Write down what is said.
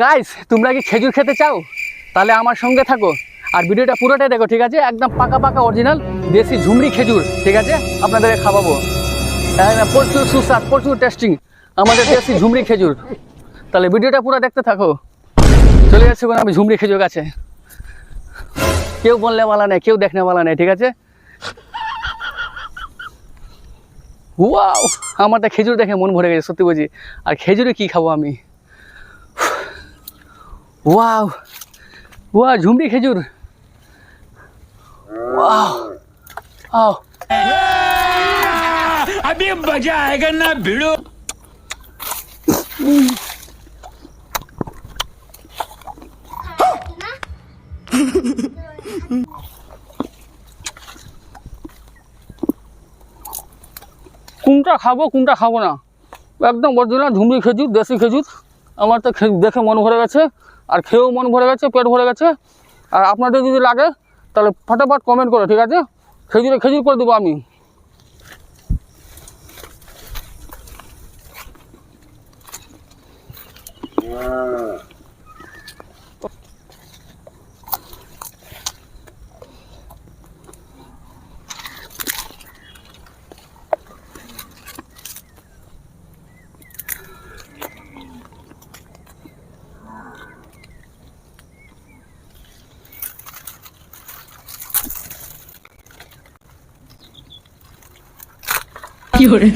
Guys তোমরা কি খেজুর খেতে চাও? তাহলে আমার সঙ্গে থাকো। আর ভিডিওটা পুরোটাই দেখো, ঠিক আছে? একদম পাকা পাকা অরিজিনাল দেশি ঝুমড়ি খেজুর, ঠিক আছে? আপনাদেরকে খাওয়াবো। একদম প্রচুর সুস্বাদ, প্রচুর টেস্টিং আমাদের দেশি ঝুমড়ি খেজুর। তাহলে ভিডিওটা পুরো দেখতে থাকো। চলে যাচ্ছি আমি ঝুমড়ি খেজুর গাছে। কেউ বললে বলা নেই, কেউ দেখনে বলা নেই, ঠিক আছে? ওয়াও আমার খেজুর দেখে মন ভরে গেছে, সত্যি বলছি। আর খেজুরে কি খাব আমি? ওয়াও ওয়া ঝুমরি খেজুর ওয়াও আও अभी मजा आएगा ना भिड़ो কোনটা খাবো কোনটা খাবো না একদম অরিজিনাল ঝুমরি খেজুর দেশি খেজুর আমার তো দেখে মন ভরে গেছে, আর খেয়েও মন ভরে গেছে, পেট ভরে গেছে। আর আপনাদের যদি লাগে, তাহলে ফটাফট কমেন্ট করে, ঠিক আছে? খেজুরে খেজুর করে দেবো আমি। Wow. 有人